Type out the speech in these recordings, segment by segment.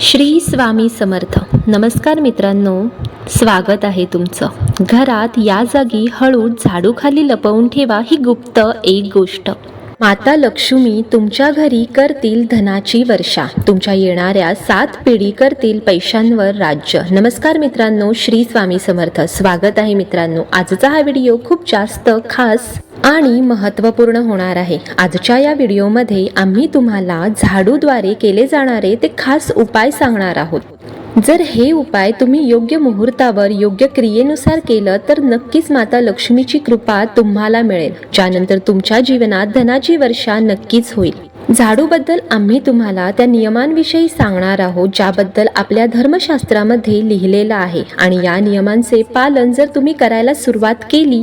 श्री स्वामी समर्थ. नमस्कार मित्रांनो. स्वागत आहे तुमचं. घरात या जागी हळू झाडूखाली लपवून ठेवा ही गुप्त एक गोष्ट. माता लक्ष्मी तुमच्या घरी करतील धनाची वर्षा. तुमच्या येणाऱ्या सात पिढी करतील पैशांवर राज्य. नमस्कार मित्रांनो. श्री स्वामी समर्थ. स्वागत आहे मित्रांनो. आजचा हा व्हिडिओ खूप जास्त खास आणि महत्त्वपूर्ण होणार आहे. आजच्या या व्हिडिओमध्ये आम्ही तुम्हाला झाडूद्वारे केले जाणारे ते खास उपाय सांगणार आहोत. जर हे उपाय तुम्ही योग्य मुहूर्तावर योग्य क्रियेनुसार केलं तर नक्कीच माता लक्ष्मीची कृपा तुम्हाला मिळेल. ज्यानंतर तुमच्या जीवनात धनाची वर्षा नक्कीच होईल. झाडूबद्दल आम्ही तुम्हाला त्या नियमांविषयी सांगणार आहोत ज्याबद्दल आपल्या धर्मशास्त्रामध्ये लिहिलेलं आहे. आणि या नियमांचे पालन जर तुम्ही करायला सुरुवात केली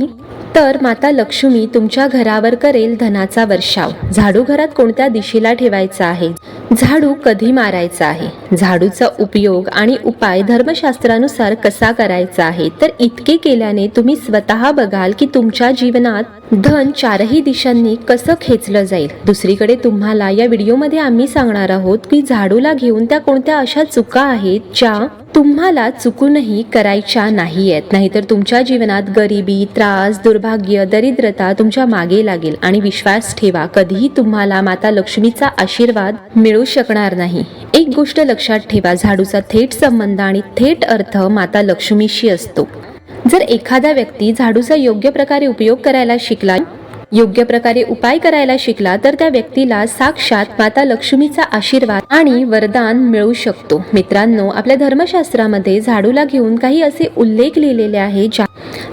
तर माता लक्ष्मी तुमच्या घरावर करेल धनाचा वर्षाव. झाडू घरात कोणत्या दिशेला ठेवायचा आहे? झाडू कधी मारायचा आहे? झाडूचा उपयोग आणि उपाय धर्मशास्त्रानुसार कसा करायचा आहे? तर इतके केल्याने तुम्ही स्वतः बघाल की तुमच्या जीवनात धन चारही दिशांनी कसं खेचलं जाईल? दुसरीकडे तुम्हाला या व्हिडिओमध्ये आम्ही सांगणार आहोत की झाडूला घेऊन त्या कोणत्या अशा चुका आहेत ज्या तुम्हाला चुकूनही करायच्या नाही आहेत नाहीतर तुमच्या जीवनात गरिबी त्रास दुर्भाग्य दरिद्रता तुमच्या मागे लागेल आणि विश्वास ठेवा कधीही तुम्हाला माता लक्ष्मीचा आशीर्वाद मिळू शकणार नाही. एक गोष्ट लक्षात ठेवा झाडूचा थेट संबंध आणि थेट अर्थ माता लक्ष्मीशी असतो. जर एखादा व्यक्ती झाडूचा योग्य प्रकारे उपयोग करायला शिकला योग्य प्रकारे उपाय करायला शिकला तर त्या व्यक्तीला साक्षात माता लक्ष्मीचा आशीर्वाद आणि वरदान मिळू शकतो. मित्रांनो आपल्या धर्मशास्त्रामध्ये झाडूला घेऊन काही असे उल्लेख लिहिलेले आहे ज्या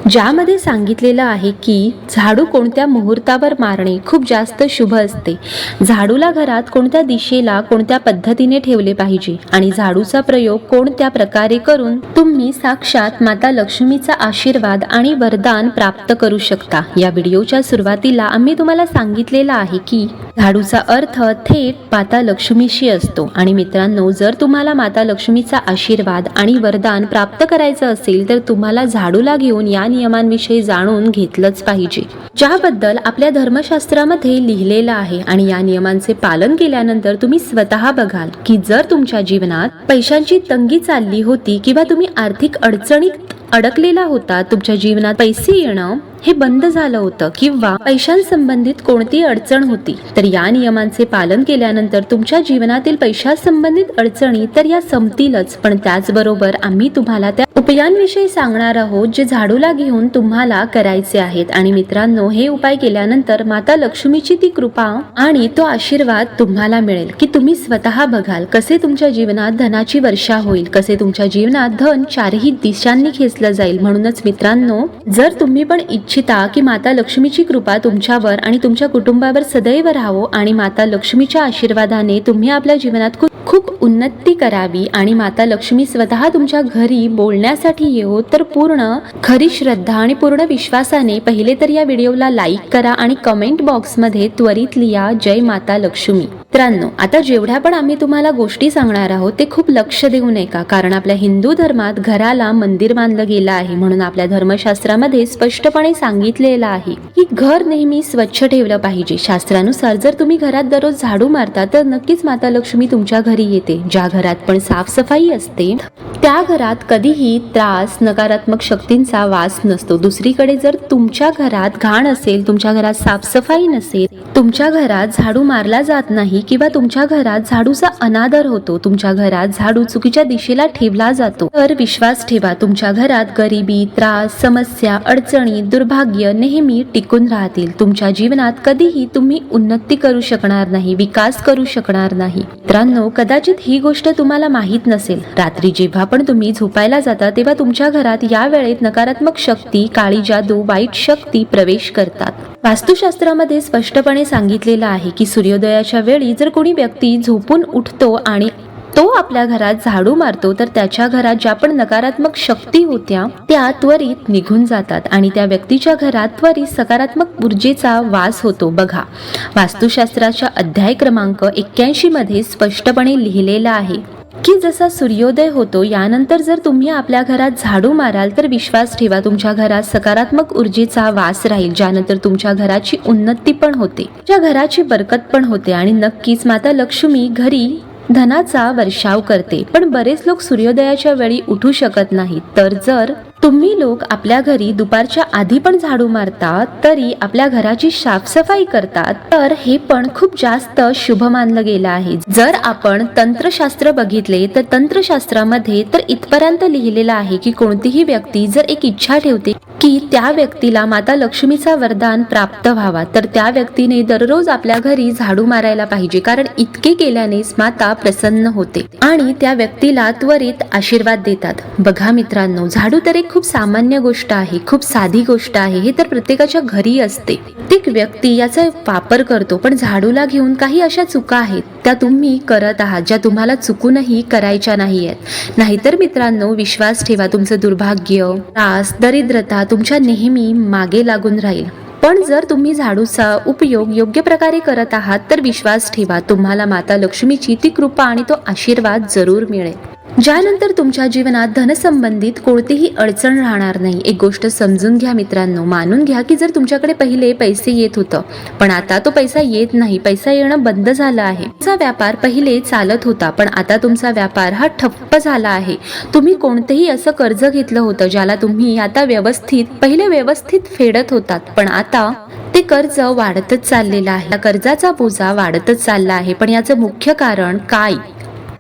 ज्यामध्ये सांगितलेलं आहे की झाडू कोणत्या मुहूर्तावर मारणे खूप जास्त शुभ असते. झाडूला घरात कोणत्या दिशेला कोणत्या पद्धतीने ठेवले पाहिजे आणि झाडूचा प्रयोग कोणत्या प्रकारे करून तुम्ही साक्षात माता लक्ष्मीचा आशीर्वाद आणि वरदान प्राप्त करू शकता. या व्हिडिओच्या सुरुवातीला आम्ही तुम्हाला सांगितलेलं आहे की झाडूचा अर्थ थेट माता लक्ष्मीशी असतो. आणि मित्रांनो जर तुम्हाला माता लक्ष्मीचा आशीर्वाद आणि वरदान प्राप्त करायचं असेल तर तुम्हाला झाडूला घेऊन या नियमांविषयी जाणून घेतलंच पाहिजे. ज्याबद्दल आपल्या धर्मशास्त्रामध्ये लिहिलेलं आहे आणि या नियमांचे पालन केल्यानंतर तुम्ही स्वतः बघाल की जर तुमच्या जीवनात पैशांची तंगी चालली होती किंवा तुम्ही आर्थिक अडचणीत अडकलेला होता तुमच्या जीवनात पैसे येणं हे बंद झालं होतं किंवा पैशांसंबंधित कोणती अडचण होती? तर या नियमांचे पालन केल्यानंतर तुमच्या जीवनातील पैशासंबंधित अडचणी तर या संपतीलच पण त्याचबरोबर आम्ही तुम्हाला त्या उपायांविषयी सांगणार आहोत जे झाडूला घेऊन तुम्हाला करायचे आहेत. आणि मित्रांनो हे उपाय केल्यानंतर माता लक्ष्मीची ती कृपा आणि तो आशीर्वाद तुम्हाला मिळेल की तुम्ही स्वतः बघाल कसे तुमच्या जीवनात धनाची वर्षा होईल कसे तुमच्या जीवनात धन चारही दिशांनी खेचलं जाईल. म्हणूनच मित्रांनो जर तुम्ही पण इच्छा इच्छिता की माता लक्ष्मीची कृपा तुमच्यावर आणि तुमच्या कुटुंबावर सदैव राहावो आणि माता लक्ष्मीच्या आशीर्वादाने तुम्ही आपल्या जीवनात खूप खूप उन्नती करावी आणि माता लक्ष्मी स्वतः तुमच्या घरी बोलण्यासाठी येऊ तर पूर्ण खरी श्रद्धा आणि पूर्ण विश्वासाने पहिले तर या व्हिडिओला लाईक करा आणि कमेंट बॉक्समध्ये त्वरित लिहा जय माता लक्ष्मी. मित्रांनो आता जेवढ्या पण आम्ही तुम्हाला गोष्टी सांगणार आहोत ते खूप लक्ष देऊ नये का कारण आपल्या हिंदू धर्मात घराला मंदिर मानलं गेलं आहे म्हणून आपल्या धर्मशास्त्रामध्ये स्पष्टपणे सांगितलेलं आहे की घर नेहमी स्वच्छ ठेवलं पाहिजे. शास्त्रानुसार जर तुम्ही घरात दररोज झाडू मारता तर नक्कीच माता लक्ष्मी तुमच्या घरी येते. ज्या घरात पण साफसफाई असते त्या घरात कधीही त्रास नकारात्मक शक्तींचा वास नसतो. दुसरीकडे जर तुमच्या घरात घाण असेल तुमच्या घरात साफसफाई नसेल तुमच्या घरात झाडू मारला जात नाही किंवा तुमच्या घरात झाडूचा अनादर होतो तुमच्या घरात झाडू चुकीच्या दिशेला ठेवला जातो तर विश्वास ठेवा तुमच्या घरात गरिबी त्रास समस्या अडचणी दुर्भाग्य नेहमी टिकून राहतील. तुमच्या जीवनात कधीही तुम्ही उन्नती करू शकणार नाही विकास करू शकणार नाही. मित्रांनो कदाचित ही गोष्ट तुम्हाला माहीत नसेल. रात्री जेव्हा पण तुम्ही झोपायला जाता तेव्हा तुमच्या घरात या वेळेत नकारात्मक शक्ती काळी जादू वाईट शक्ती प्रवेश करतात. वास्तुशास्त्रामध्ये स्पष्टपणे सांगितलेलं आहे की सूर्योदयाच्या वेळी जर कोणी व्यक्ती झोपून उठतो आणि तो आपल्या घरात झाडू मारतो तर त्याच्या घरात ज्या पण नकारात्मक शक्ती होत्या त्या त्वरित निघून जातात आणि त्या व्यक्तीच्या घरात त्वरित सकारात्मक ऊर्जेचा वास होतो. बघा वास्तुशास्त्राच्या अध्याय क्रमांक एक्क्याऐंशी मध्ये स्पष्टपणे लिहिलेला आहे की जसा सूर्योदय होतो यानंतर जर तुम्ही आपल्या घरात झाडू माराल तर विश्वास ठेवा तुमच्या घरात सकारात्मक ऊर्जेचा वास राहील ज्यानंतर तुमच्या घराची उन्नती पण होते. तुमच्या घराची बरकत पण होते आणि नक्कीच माता लक्ष्मी घरी धनाचा वर्षाव करते. पण बरेच लोक सूर्योदयाच्या वेळी उठू शकत नाहीत. तर जर तुम्ही लोक आपल्या घरी दुपारच्या आधी पण झाडू मारतात तरी आपल्या घराची साफसफाई करतात तर हे पण खूप जास्त शुभ मानलं गेलं आहे. जर आपण तंत्रशास्त्र बघितले तर तंत्रशास्त्रामध्ये तर इथपर्यंत लिहिलेलं आहे की कोणतीही व्यक्ती जर एक इच्छा ठेवते की त्या व्यक्तीला माता लक्ष्मीचा वरदान प्राप्त व्हावा. तर त्या व्यक्तीने दररोज आपल्या घरी झाडू मारायला पाहिजे कारण इतके केल्यानेच माता प्रसन्न होते आणि त्या व्यक्तीला त्वरित आशीर्वाद देतात. बघा मित्रांनो झाडू तर एक खूप सामान्य गोष्ट आहे खूप साधी गोष्ट आहे हे तर प्रत्येकाच्या घरी असते. प्रत्येक व्यक्ती याचा वापर करतो पण झाडूला घेऊन काही अशा चुका आहेत त्या तुम्ही करत आहात ज्या तुम्हाला चुकूनही करायच्या नाही आहेत नाहीतर मित्रांनो विश्वास ठेवा तुमचं दुर्भाग्य त्रास दरिद्रता तुमच्या नेहमी मागे लागून राहील. पण जर तुम्ही झाडूचा उपयोग योग्य प्रकारे करत आहात तर विश्वास ठेवा तुम्हाला माता लक्ष्मीची ती कृपा आणि तो आशीर्वाद जरूर मिळेल. ज्यानंतर तुमच्या जीवनात धनसंबंधित कोणतीही अडचण राहणार नाही. एक गोष्ट समजून घ्या मित्रांनो. मानून घ्या की जर तुमच्याकडे पहिले पैसे येत होतं पण आता तो पैसा येत नाही. पैसा येणं बंद झालं आहे. तुमचा व्यापार पहिले चालत होता पण आता तुमचा व्यापार हा ठप्प झाला आहे. तुम्ही कोणतेही असं कर्ज घेतलं होतं ज्याला तुम्ही आता व्यवस्थित पहिले व्यवस्थित फेडत होतात. पण आता ते कर्ज वाढतच चाललेलं आहे. कर्जाचा बोजा वाढतच चालला आहे. पण याचं मुख्य कारण काय?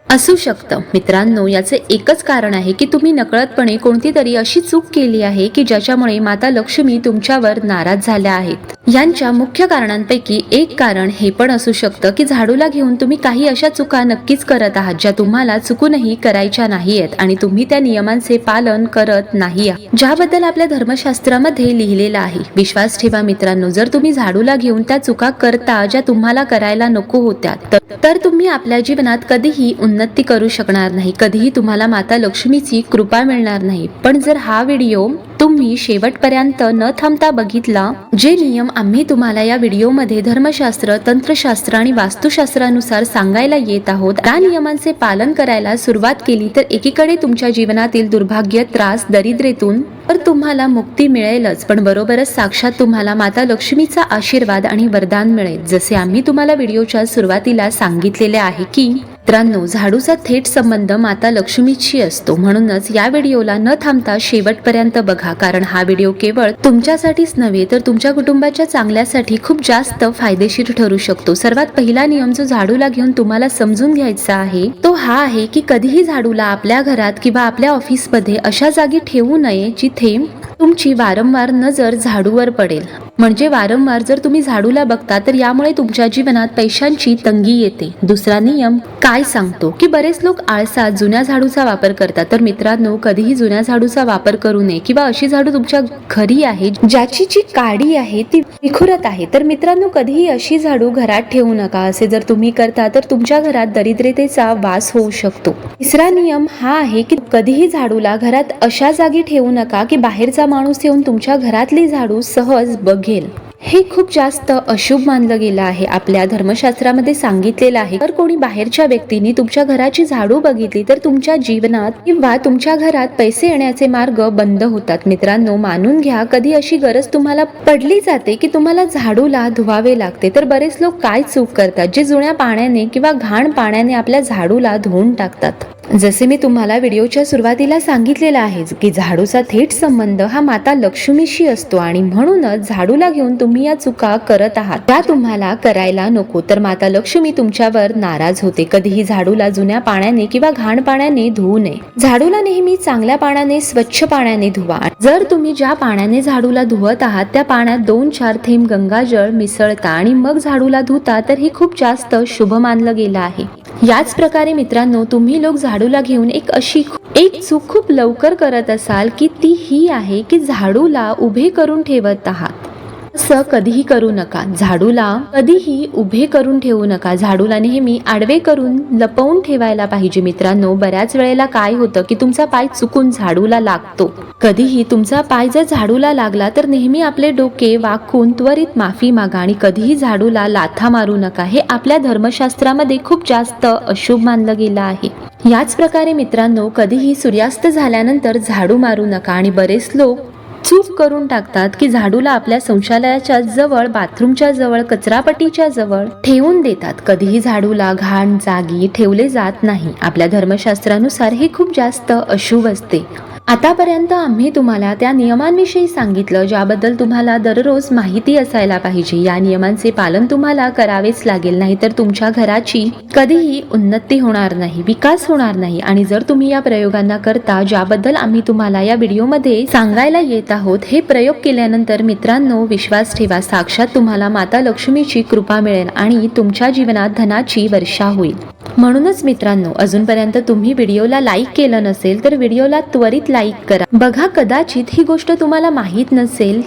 असू शकतं. मित्रांनो याचे एकच कारण आहे की तुम्ही नकळतपणे कोणती तरी अशी चूक केली आहे की ज्याच्यामुळे माता लक्ष्मी तुमच्यावर नाराज झाल्या आहेत. यांच्या मुख्य कारणांपैकी एक कारण हे पण असू शकतं की झाडूला घेऊन तुम्ही काही अशा चुका नक्कीच करत आहात ज्या तुम्हाला चुकूनही करायच्या नाहीयेत आणि तुम्ही त्या नियमांचे पालन करत नाही आहात. ज्याबद्दल आपल्या धर्मशास्त्रामध्ये लिहिलेलं आहे विश्वास ठेवा मित्रांनो जर तुम्ही झाडूला घेऊन त्या चुका करता ज्या तुम्हाला करायला नको होत्या तर तुम्ही आपल्या जीवनात कधीही उन्नती करू शकणार नाही कधीही तुम्हाला माता लक्ष्मीची कृपा मिळणार नाही. पण जर हा व्हिडिओ तुम्ही शेवटपर्यंत न थांबता बघितला जे नियम आम्ही तुम्हाला या व्हिडिओमध्ये धर्मशास्त्र तंत्रशास्त्र आणि वास्तुशास्त्रानुसार सांगायला येत आहोत. या नियमांचे पालन करायला सुरुवात केली तर एकीकडे तुमच्या जीवनातील दुर्भाग्य त्रास दरिद्रेतून तर तुम्हाला मुक्ती मिळेलच. पण बरोबरच साक्षात तुम्हाला माता लक्ष्मीचा आशीर्वाद आणि वरदान मिळेल. जसे आम्ही तुम्हाला व्हिडिओच्या सुरुवातीला सांगितलेले आहे की मित्रांनो झाडूचा थेट संबंध माता लक्ष्मीशी असतो. म्हणूनच या व्हिडिओला न थांबता शेवटपर्यंत बघा कारण हा व्हिडिओ केवळ तुमच्यासाठीच नव्हे तर तुमच्या कुटुंबाच्या चांगल्यासाठी खूप जास्त फायदेशीर ठरू शकतो. सर्वात पहिला नियम जो झाडूला घेऊन तुम्हाला समजून घ्यायचा आहे तो हा आहे की कधीही झाडूला आपल्या घरात किंवा आपल्या ऑफिसमध्ये अशा जागी ठेवू नये जिथे तुमची वारंवार नजर झाडूवर पडेल. म्हणजे वारंवार जर तुम्ही झाडूला बघता तर यामुळे तुमच्या जीवनात पैशांची तंगी येते. दुसरा नियम काय सांगतो? की बरेच लोक आळसात जुन्या झाडूचा वापर करतात. तर मित्रांनो कधीही जुन्या झाडूचा वापर करू नये. किंवा अशी झाडू तुमच्या घरी आहे ज्याची जी काडी आहे ती विखुरत आहे. तर मित्रांनो कधीही अशी झाडू घरात ठेवू नका. असे जर तुम्ही करता तर तुमच्या घरात दरिद्रतेचा वास होऊ शकतो. तिसरा नियम हा आहे की कधीही झाडूला घरात अशा जागी ठेवू नका की बाहेरचा माणूस येऊन तुमच्या घरातली झाडू सहज बघेल. हे खूप जास्त अशुभ मानलं गेलं आहे. आपल्या धर्मशास्त्रामध्ये सांगितलेलं आहे तर कोणी बाहेरच्या व्यक्तीने तुमच्या घराची झाडू बघितली तर तुमच्या जीवनात किंवा तुमच्या घरात पैसे येण्याचे मार्ग बंद होतात. मित्रांनो मानून घ्या कधी अशी गरज तुम्हाला पडली जाते की तुम्हाला झाडूला धुवावे लागते. तर बरेच लोक काय चूक करतात? जे जुन्या पाण्याने किंवा घाण पाण्याने आपल्या झाडूला धुवून टाकतात. जसे मी तुम्हाला व्हिडिओच्या सुरुवातीला सांगितलेलं आहे की झाडूचा थेट संबंध हा माता लक्ष्मीशी असतो आणि म्हणूनच झाडूला घेऊन तुम्ही या चुका करत आहात. त्या तुम्हाला करायला नको तर माता लक्ष्मी तुमच्यावर नाराज होते. कधीही झाडूला जुन्या पाण्याने किंवा घाण पाण्याने धुवू नये. झाडूला नेहमी चांगल्या पाण्याने स्वच्छ पाण्याने धुवा. जर तुम्ही ज्या पाण्याने झाडूला धुवत आहात त्या पाण्यात दोन चार थेंब गंगाजळ मिसळता आणि मग झाडूला धुता तर हे खूप जास्त शुभ मानलं गेलं आहे. याच प्रकारे मित्रांनो तुम्ही लोक झाडूला घेऊन एक अशी एक चूक खूप लवकर करत असाल की ती ही आहे की झाडूला उभे करून ठेवत आहात. असं कधीही करू नका. झाडूला कधीही उभे करून ठेवू नका. झाडूला नेहमी आडवे करून लपवून ठेवायला पाहिजे. मित्रांनो बऱ्याच वेळेला काय होतं की तुमचा पाय चुकून झाडूला लागतो. कधीही तुमचा पाय जर झाडूला लागला तर नेहमी आपले डोके वाकून त्वरित माफी मागा आणि कधीही झाडूला लाथा मारू नका. हे आपल्या धर्मशास्त्रामध्ये खूप जास्त अशुभ मानलं गेलं आहे. याच प्रकारे मित्रांनो कधीही सूर्यास्त झाल्यानंतर झाडू मारू नका आणि बरेच लोक चूक करून टाकतात की झाडूला आपल्या शौचालयाच्या जवळ बाथरूमच्या जवळ कचरापट्टीच्या जवळ ठेवून देतात. कधीही झाडूला घाण जागी ठेवले जात नाही. आपल्या धर्मशास्त्रानुसार हे खूप जास्त अशुभ असते. आतापर्यंत आम्ही तुम्हाला त्या नियमांविषयी सांगितलं ज्याबद्दल तुम्हाला दररोज माहिती असायला पाहिजे. या नियमांचे पालन तुम्हाला करावेच लागेल नाहीतर तुमच्या घराची कधीही उन्नती होणार नाही विकास होणार नाही. आणि जर तुम्ही या प्रयोगांना करता ज्याबद्दल आम्ही तुम्हाला या व्हिडिओमध्ये सांगायला येत आहोत हे प्रयोग केल्यानंतर मित्रांनो विश्वास ठेवा साक्षात तुम्हाला माता लक्ष्मीची कृपा मिळेल आणि तुमच्या जीवनात धनाची वर्षा होईल. म्हणूनच मित्रांनो अजूनपर्यंत तुम्ही व्हिडिओला लाईक केलं नसेल तर व्हिडिओला त्वरित लाईक करा. बघा कदाचित ही गोष्ट तुम्हाला माहीत नसेल.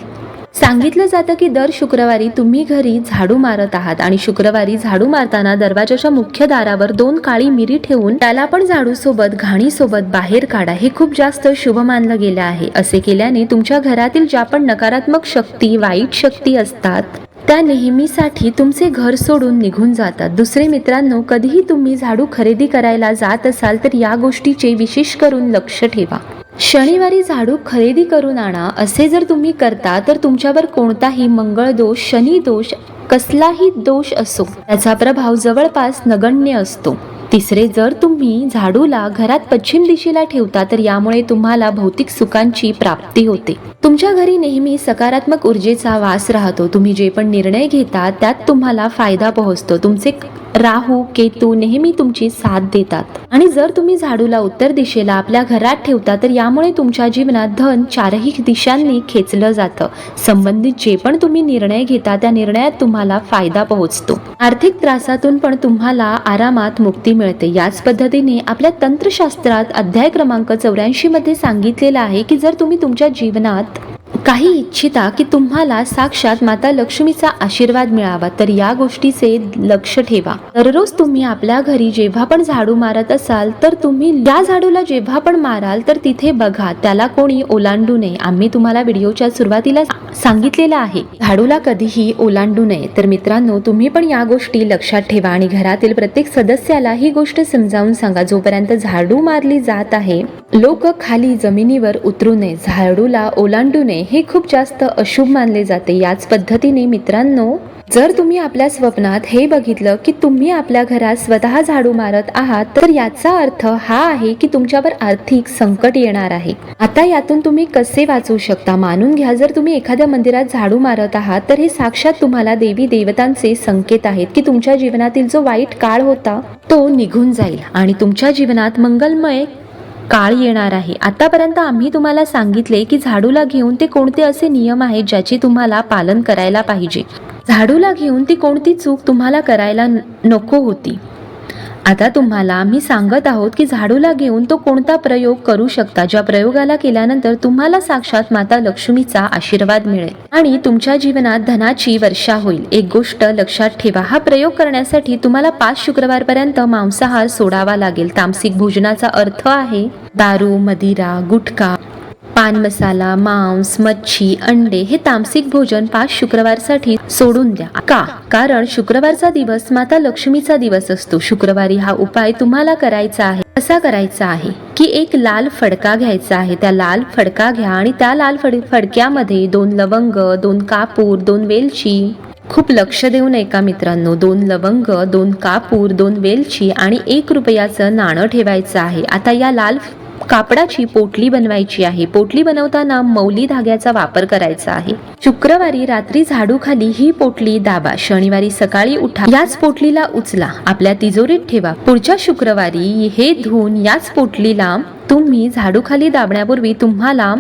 सांगितलं जातं की दर शुक्रवारी तुम्ही घरी झाडू मारत आहात आणि शुक्रवारी झाडू मारताना दरवाजाच्या मुख्य दारावर दोन काळी मिरी ठेवून त्याला पण झाडू सोबत घाणी सोबत बाहेर काढा. हे खूप जास्त शुभ मानलं गेलं आहे. असे केल्याने तुमच्या घरातील ज्या पण नकारात्मक शक्ती वाईट शक्ती असतात त्या नेहमीसाठी तुमचे घर सोडून निघून जातात. दुसरे मित्रांनो कधीही तुम्ही झाडू खरेदी करायला जात असाल तर या गोष्टीचे विशेष करून लक्ष ठेवा. शनिवारी झाडू खरेदी करून आणा. असे जर तुम्ही करता तर तुमच्यावर कोणताही मंगळ दोष शनी दोष कसलाही दोष असो. त्याचा प्रभाव जवळपास नगण्य असतो. तिसरे जर तुम्ही झाडूला घरात पश्चिम दिशेला ठेवता तर यामुळे तुम्हाला भौतिक सुखांची प्राप्ती होते. तुमच्या घरी नेहमी सकारात्मक ऊर्जेचा वास राहतो. तुम्ही जे पण निर्णय घेता त्यात तुम्हाला फायदा पोहोचतो. तुमचे राहू केतू नेहमी तुमची साथ देतात. आणि जर तुम्ही झाडूला उत्तर दिशेला आपल्या घरात ठेवता तर यामुळे तुमच्या जीवनात धन चारही दिशांनी खेचलं जातं. संबंधित जे पण तुम्ही निर्णय घेता त्या निर्णयात तुम्हाला फायदा पोहोचतो. आर्थिक त्रासातून पण तुम्हाला आरामात मुक्ती मिळते. याच पद्धतीने आपल्या तंत्रशास्त्रात अध्याय क्रमांक चौऱ्याऐंशी मध्ये सांगितलेलं आहे की जर तुम्ही तुमच्या जीवनात काही इच्छिता की तुम्हाला साक्षात माता लक्ष्मीचा आशीर्वाद मिळावा तर या गोष्टीचे लक्ष ठेवा. दररोज तुम्ही आपल्या घरी जेव्हा पण झाडू मारत असाल तर तुम्ही या झाडूला जेव्हा पण माराल तर तिथे बघा त्याला कोणी ओलांडू नये. आम्ही तुम्हाला व्हिडिओच्या सुरुवातीला सांगितलेलं आहे. झाडूला कधीही ओलांडू नये. तर मित्रांनो तुम्ही पण या गोष्टी लक्षात ठेवा आणि घरातील प्रत्येक सदस्याला ही गोष्ट समजावून सांगा. जोपर्यंत झाडू मारली जात आहे लोक खाली जमिनीवर उतरू नये. झाडूला ओलांडू नये. हे खूप जास्त अशुभ मानले जाते. याच पद्धतीने मित्रांनो जर तुम्ही आपल्या स्वप्नात हे बघितलं की तुम्ही आपल्या घरात स्वतः झाडू मारत आहात तर याचा अर्थ हा आहे की तुमच्यावर आर्थिक संकट येणार आहे. आता यातून तुम्ही कसे वाचू शकता? मानून घ्या जर तुम्ही एखाद्या मंदिरात झाडू मारत आहात तर हे साक्षात तुम्हाला देवी देवतांचे संकेत आहेत की तुमच्या जीवनातील जो वाईट काळ होता तो निघून जाईल आणि तुमच्या जीवनात मंगलमय काळ येणार आहे. आतापर्यंत आम्ही तुम्हाला सांगितले की झाडूला घेऊन ते कोणते असे नियम आहेत ज्याचे तुम्हाला पालन करायला पाहिजे. झाडूला घेऊन ती कोणती चूक तुम्हाला करायला नको होती. आता तुम्हाला आम्ही सांगत आहोत की झाडूला घेऊन तो कोणता प्रयोग करू शकता ज्या प्रयोगाला केल्यानंतर तुम्हाला साक्षात माता लक्ष्मीचा आशीर्वाद मिळेल आणि तुमच्या जीवनात धनाची वर्षा होईल. एक गोष्ट लक्षात ठेवा हा प्रयोग करण्यासाठी तुम्हाला पाच शुक्रवारपर्यंत मांसाहार सोडावा लागेल. तामसिक भोजनाचा अर्थ आहे दारू मदिरा गुटखा पान मसाला मांस मच्छी अंडे हे तामसिक भोजन पाच शुक्रवारसाठी सोडून द्या. का? कारण शुक्रवारचा दिवस माता लक्ष्मीचा दिवस असतो. शुक्रवारी हा उपाय तुम्हाला करायचा आहे. कसा करायचा आहे? की एक लाल फडका घ्यायचा आहे. त्या लाल फडका घ्या आणि त्या लाल फड फडक्यामध्ये दोन लवंग दोन कापूर दोन वेलची. खूप लक्ष देऊ नये का मित्रांनो. दोन लवंग दोन कापूर दोन वेलची आणि एक रुपयाचं नाणं ठेवायचं आहे. आता या लाल कापडाची पोटली बनवायची आहे. पोटली बनवताना मौली धाग्याचा वापर करायचा आहे. शुक्रवारी रात्री झाडूखाली ही पोटली दाबा. शनिवारी सकाळी उठा. याच पोटलीला उचला. आपल्या तिजोरीत ठेवा. पुढच्या शुक्रवारी हे धुवून याच पोटलीला तुम्ही झाडूखाली दाबण्यापूर्वी तुम्हाला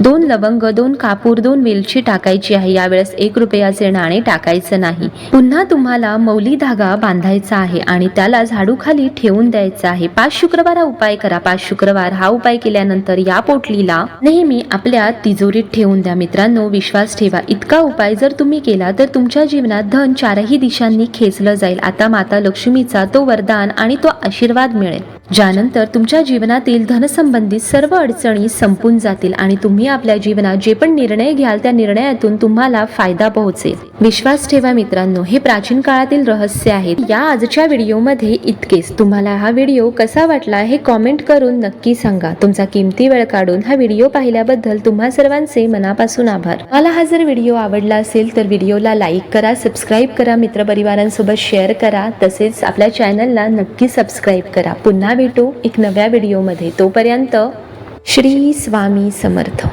दोन लवंग दोन कापूर दोन वेलची टाकायची आहे. यावेळेस एक रुपयाचे नाणे टाकायचं नाही. पुन्हा तुम्हाला मौली धागा बांधायचा आहे आणि त्याला झाडूखाली ठेवून द्यायचा आहे. पाच शुक्रवार हा उपाय करा. पाच शुक्रवार हा उपाय केल्यानंतर या पोटलीला नेहमी आपल्या तिजोरीत ठेवून द्या. मित्रांनो विश्वास ठेवा. इतका उपाय जर तुम्ही केला तर तुमच्या जीवनात धन चारही दिशांनी खेचलं जाईल. आता माता लक्ष्मीचा तो वरदान आणि तो आशीर्वाद मिळेल. ज्यानंतर तुमच्या जीवनातील धनसंबंधित सर्व अडचणी संपून जातील आणि तुम्ही आपल्या जीवनात जे पण निर्णय घ्याल त्या निर्णयातून तुम्हाला फायदा पोहोचेल. विश्वास ठेवा मित्रांनो हे प्राचीन काळातील रहस्य आहे. या आजच्या व्हिडिओमध्ये इतकेच. तुम्हाला हा व्हिडिओ कसा वाटला हे कॉमेंट करून नक्की सांगा. तुमचा किमती वेळ काढून हा व्हिडिओ पाहिल्याबद्दल तुम्हा सर्वांचे मनापासून आभार. मला हा जर व्हिडिओ आवडला असेल तर व्हिडिओला लाईक करा सबस्क्राईब करा मित्रपरिवारांसोबत शेअर करा. तसेच आपल्या चॅनलला नक्की सबस्क्राईब करा. पुन्हा पुन्हा भेटू एक नव्या व्हिडिओमध्ये. तोपर्यंत श्री स्वामी समर्थ.